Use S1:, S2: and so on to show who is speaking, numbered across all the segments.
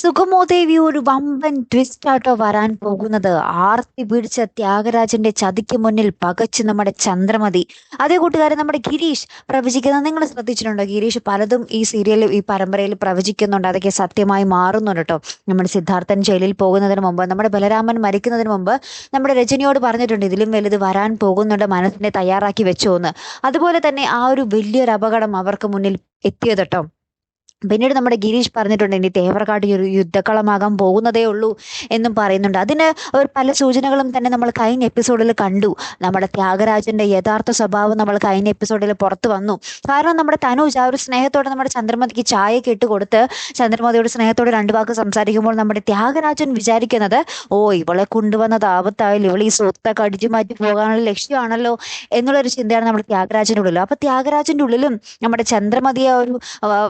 S1: സുഗമോദേവി ഒരു വമ്പൻ ട്വിസ്റ്റ് ആട്ടോ വരാൻ പോകുന്നത്. ആർത്തി പിടിച്ച ത്യാഗരാജന്റെ ചതിക്ക് മുന്നിൽ പകച്ചു നമ്മുടെ ചന്ദ്രമതി. അതേ കൂട്ടുകാരൻ നമ്മുടെ ഗിരീഷ് പ്രവചിക്കുന്നത് നിങ്ങൾ ശ്രദ്ധിച്ചിട്ടുണ്ടോ? ഗിരീഷ് പലതും ഈ സീരിയലിൽ ഈ പരമ്പരയിൽ പ്രവചിക്കുന്നുണ്ട്. അതൊക്കെ സത്യമായി മാറുന്നുണ്ട് കേട്ടോ നമ്മുടെ സിദ്ധാർത്ഥൻ ജയിലിൽ പോകുന്നതിന് മുമ്പ് നമ്മുടെ ബലരാമൻ മരിക്കുന്നതിന് മുമ്പ് നമ്മുടെ രജനിയോട് പറഞ്ഞിട്ടുണ്ട് ഇതിലും വലുത് വരാൻ പോകുന്നുണ്ട് മനസ്സിനെ തയ്യാറാക്കി വെച്ചോ എന്ന് അതുപോലെ തന്നെ ആ ഒരു വലിയൊരു അപകടം അവർക്ക് മുന്നിൽ എത്തിയത് കേട്ടോ പിന്നീട് നമ്മുടെ ഗിരീഷ് പറഞ്ഞിട്ടുണ്ട് ഇനി തേവർക്കാട് ഒരു യുദ്ധക്കളമാകാൻ പോകുന്നതേ ഉള്ളൂ എന്നും പറയുന്നുണ്ട്. അതിന് അവർ പല സൂചനകളും തന്നെ നമ്മൾ കഴിഞ്ഞ എപ്പിസോഡിൽ കണ്ടു. നമ്മുടെ ത്യാഗരാജന്റെ യഥാർത്ഥ സ്വഭാവം നമ്മൾ കഴിഞ്ഞ എപ്പിസോഡിൽ പുറത്തു വന്നു. കാരണം നമ്മുടെ തനുജ് ആ ഒരു സ്നേഹത്തോടെ നമ്മുടെ ചന്ദ്രമതിക്ക് ചായയൊക്കെ കെട്ട് കൊടുത്ത് ചന്ദ്രമതിയോട് സ്നേഹത്തോടെ രണ്ടു വാക്ക് സംസാരിക്കുമ്പോൾ നമ്മുടെ ത്യാഗരാജൻ വിചാരിക്കുന്നത് ഓ ഇവളെ കൊണ്ടുവന്നത് ആപത്തായാലും ഇവൾ ഈ സ്വത്തൊക്കെ അടിച്ചു മാറ്റി പോകാനുള്ള ലക്ഷ്യമാണല്ലോ എന്നുള്ളൊരു ചിന്തയാണ് നമ്മുടെ ത്യാഗരാജന്റെ ഉള്ളിൽ അപ്പൊ ത്യാഗരാജന്റെ ഉള്ളിലും നമ്മുടെ ചന്ദ്രമതിയെ ഒരു വ-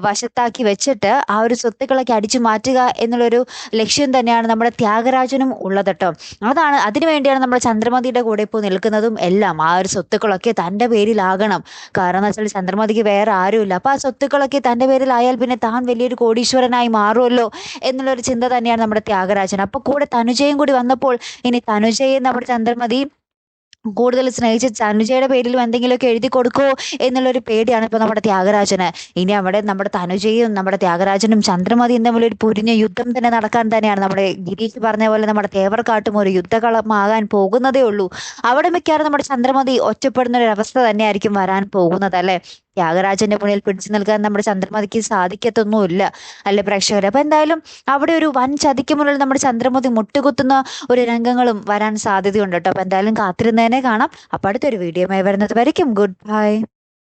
S1: വശത്താക്കി വെച്ചിട്ട് ആ ഒരു സ്വത്തുക്കളൊക്കെ അടിച്ചു മാറ്റുക എന്നുള്ളൊരു ലക്ഷ്യം തന്നെയാണ് നമ്മുടെ ത്യാഗരാജനും ഉള്ളത് കേട്ടോ അതാണ് അതിനു വേണ്ടിയാണ് നമ്മുടെ ചന്ദ്രമതിയുടെ കൂടെ ഇപ്പോൾ നിൽക്കുന്നതും എല്ലാം. ആ ഒരു സ്വത്തുക്കളൊക്കെ തന്റെ പേരിലാകണം. കാരണം എന്ന് വെച്ചാൽ ചന്ദ്രമതിക്ക് വേറെ ആരുമില്ല. അപ്പോൾ ആ സ്വത്തുക്കളൊക്കെ തന്റെ പേരിലായാൽ പിന്നെ താൻ വലിയൊരു കോടീശ്വരനായി മാറുമല്ലോ എന്നുള്ളൊരു ചിന്ത തന്നെയാണ് നമ്മുടെ ത്യാഗരാജൻ. അപ്പോൾ കൂടെ തനുജയും കൂടി വന്നപ്പോൾ ഇനി തനുജയെ നമ്മുടെ ചന്ദ്രമതി കൂടുതൽ സ്നേഹിച്ച് തനുജയുടെ പേരിലും എന്തെങ്കിലുമൊക്കെ എഴുതി കൊടുക്കുമോ എന്നുള്ളൊരു പേടിയാണ് ഇപ്പോൾ നമ്മുടെ ത്യാഗരാജന്. ഇനി അവിടെ നമ്മുടെ തനുജയും നമ്മുടെ ത്യാഗരാജനും ചന്ദ്രമതിയും തമ്മിലൊരു പുരിഞ്ഞ യുദ്ധം തന്നെ നടക്കാൻ തന്നെയാണ്. നമ്മുടെ ഗിരീഷ് പറഞ്ഞ പോലെ നമ്മുടെ തേവർക്കാട്ടും ഒരു യുദ്ധകളമാകാൻ പോകുന്നതേ ഉള്ളൂ. അവിടെ മിക്കവാറും നമ്മുടെ ചന്ദ്രമതി ഒറ്റപ്പെടുന്ന ഒരു അവസ്ഥ തന്നെയായിരിക്കും വരാൻ പോകുന്നത് അല്ലെ? ത്യാഗരാജന്റെ മുന്നിൽ പിടിച്ചു നിൽക്കാൻ നമ്മുടെ ചന്ദ്രമതിക്ക് സാധിക്കത്തൊന്നുമില്ല അല്ലെ പ്രേക്ഷകർ അപ്പൊ എന്തായാലും അവിടെ ഒരു വൻ ചതിക്ക് മുന്നിൽ നമ്മുടെ ചന്ദ്രമതി മുട്ടുകുത്തുന്ന ഒരു രംഗങ്ങളും വരാൻ സാധ്യതയുണ്ട് കേട്ടോ. അപ്പൊ എന്തായാലും കാത്തിരുന്നതിനെ കാണാം. അപ്പൊ അടുത്തൊരു വീഡിയോ വരുന്നത് വരയ്ക്കും. Good bye.